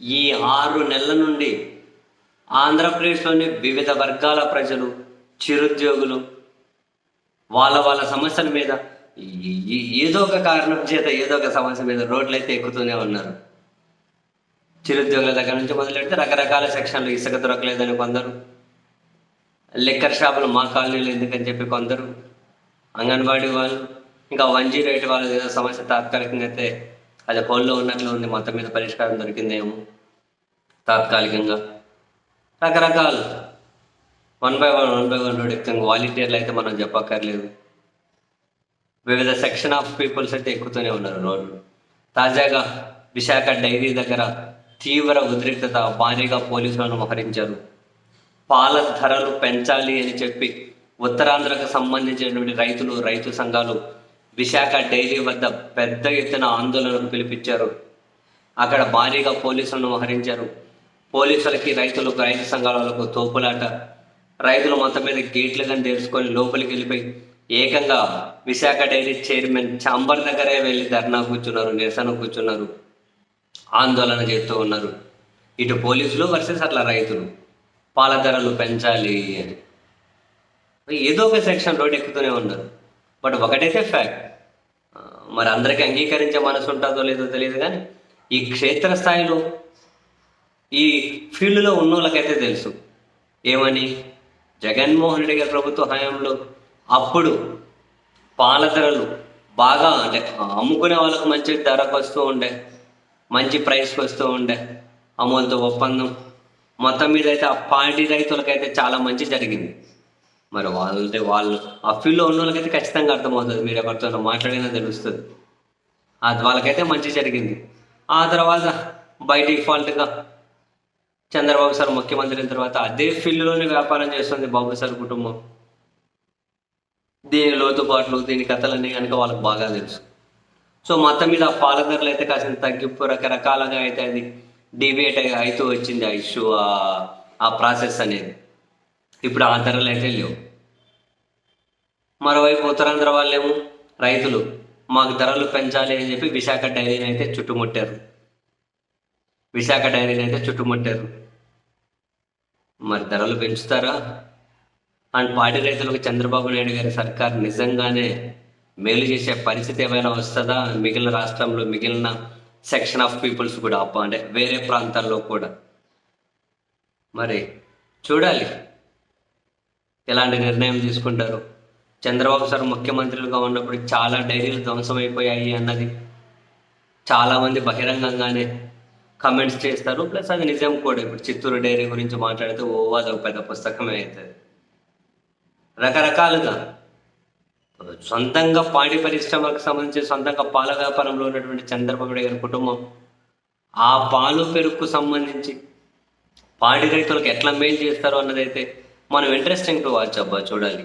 ఈ ఆరు నెలల నుండి ఆంధ్రప్రదేశ్లోని వివిధ వర్గాల ప్రజలు చిరుద్యోగులు వాళ్ళ వాళ్ళ సమస్యల మీద ఏదో ఒక కారణం చేత ఏదో ఒక సమస్య మీద రోడ్లు అయితే ఎక్కుతూనే ఉన్నారు. చిరుద్యోగుల దగ్గర నుంచి మొదలెడితే రకరకాల సెక్షన్లు ఇసుక దొరకలేదని కొందరు లిక్కర్ షాపులు మా కాలనీలు ఎందుకని చెప్పి కొందరు అంగన్వాడీ వాళ్ళు ఇంకా వన్ జీరో ఎయిట్ వాళ్ళ ఏదో సమస్య తాత్కాలికంగా అయితే అది హోల్లో ఉన్నట్లు ఉంది మొత్తం మీద పరిష్కారం దొరికిందేమో తాత్కాలికంగా. రకరకాలు. One by one one by one road వాలంటీర్లు అయితే మనం చెప్పక్కర్లేదు. వివిధ సెక్షన్ ఆఫ్ పీపుల్స్ అయితే ఎక్కుతూనే ఉన్నారు రోడ్లు. తాజాగా విశాఖ డైరీ దగ్గర తీవ్ర ఉద్రిక్తత భారీగా పోలీసులను మోహరించారు. పాల ధరలు పెంచాలి అని చెప్పి ఉత్తరాంధ్రకు సంబంధించినటువంటి రైతులు రైతు సంఘాలు విశాఖ డైరీ వద్ద పెద్ద ఎత్తున ఆందోళనకు పిలిపించారు. అక్కడ భారీగా పోలీసులను మోహరించారు. పోలీసులకి రైతులకు రైతు సంఘాలకు తోపులాట. రైతులు మొత్తం మీద గేట్లు కానీ తెరుచుకొని లోపలికి వెళ్ళిపోయి ఏకంగా విశాఖ డైరీ చైర్మన్ చాంబర్ దగ్గరే వెళ్ళి ధర్నా కూర్చున్నారు నిరసన కూర్చున్నారు. ఆందోళన చేస్తూ ఉన్నారు. ఇటు పోలీసులు వర్సెస్ అట్లా రైతులు. పాల ధరలు పెంచాలి అని. ఏదో ఒక సెక్షన్ రోడ్ ఎక్కుతూనే ఉన్నారు. బట్ ఒకటైతే ఫ్యాక్ట్. మరి అందరికీ అంగీకరించే మనసు ఉంటుందో లేదో తెలియదు కానీ ఈ క్షేత్రస్థాయిలో ఈ ఫీల్డ్లో ఉన్న వాళ్ళకైతే తెలుసు. ఏమని? జగన్మోహన్ రెడ్డి గారి ప్రభుత్వ హయాంలో అప్పుడు పాల ధరలు బాగా అంటే అమ్ముకునే వాళ్ళకు మంచి ధరకు వస్తూ ఉండే మంచి ప్రైస్కి వస్తూ ఉండే అమూల్తో ఒప్పందం. మొత్తం మీద అయితే ఆ పార్టీ రైతులకైతే చాలా మంచి జరిగింది. మరి వాళ్ళంటే వాళ్ళు ఆ ఫీల్డ్లో ఉన్న వాళ్ళకైతే ఖచ్చితంగా అర్థమవుతుంది. మీరు ఎవరితో మాట్లాడినా తెలుస్తుంది. అది వాళ్ళకైతే మంచి జరిగింది. ఆ తర్వాత బై డిఫాల్ట్గా చంద్రబాబు సార్ ముఖ్యమంత్రి అయిన తర్వాత అదే ఫీల్డ్లోనే వ్యాపారం చేస్తుంది బాబు సార్ కుటుంబం. దీని లోతుపాట్లు దీని కథలన్నీ కనుక వాళ్ళకి బాగా తెలుసు. సో మొత్తం మీద ఆ పాల ధరలు అయితే కాసిన తగ్గింపు రకరకాలుగా అయితే అది డిబేట్ అవుతూ వచ్చింది ఆ ఇష్యూ ఆ ప్రాసెస్ అనేది. ఇప్పుడు ఆ ధరలు అయితే లేవు. మరోవైపు ఉత్తరాంధ్ర వాళ్ళేమో రైతులు మాకు ధరలు పెంచాలి అని చెప్పి విశాఖ డైరీని అయితే చుట్టుముట్టారు. విశాఖ డైరీని అయితే చుట్టుముట్టారు. మరి ధరలు పెంచుతారా? అండ్ పాడి రైతులకు చంద్రబాబు నాయుడు గారి సర్కార్ నిజంగానే మేలు చేసే పరిస్థితి ఏమైనా వస్తుందా? మిగిలిన రాష్ట్రంలో మిగిలిన సెక్షన్ ఆఫ్ పీపుల్స్ కూడా అప్ప అంటే వేరే ప్రాంతాల్లో కూడా. మరి చూడాలి. ఎలాంటి నిర్ణయం తీసుకుంటారు? చంద్రబాబు సార్ ముఖ్యమంత్రులుగా ఉన్నప్పుడు చాలా డైరీలు ధ్వంసమైపోయాయి అన్నది చాలామంది బహిరంగంగానే కమెంట్స్ చేస్తారు. ప్లస్ అది నిజం కూడా. ఇప్పుడు చిత్తూరు డైరీ గురించి మాట్లాడితే ఓ అది ఒక పెద్ద పుస్తకమే అవుతుంది. రకరకాలుగా సొంతంగా పాడి పరిశ్రమకు సంబంధించి సొంతంగా పాల వ్యాపారంలో ఉన్నటువంటి చంద్రబాబు నాయుడు గారి కుటుంబం ఆ పాలు పెరుగుకు సంబంధించి పాడి రైతులకు ఎట్లా మేలు చేస్తారో అన్నదైతే మనం ఇంట్రెస్టింగ్ టు వాచ్ అబ్బా చూడాలి.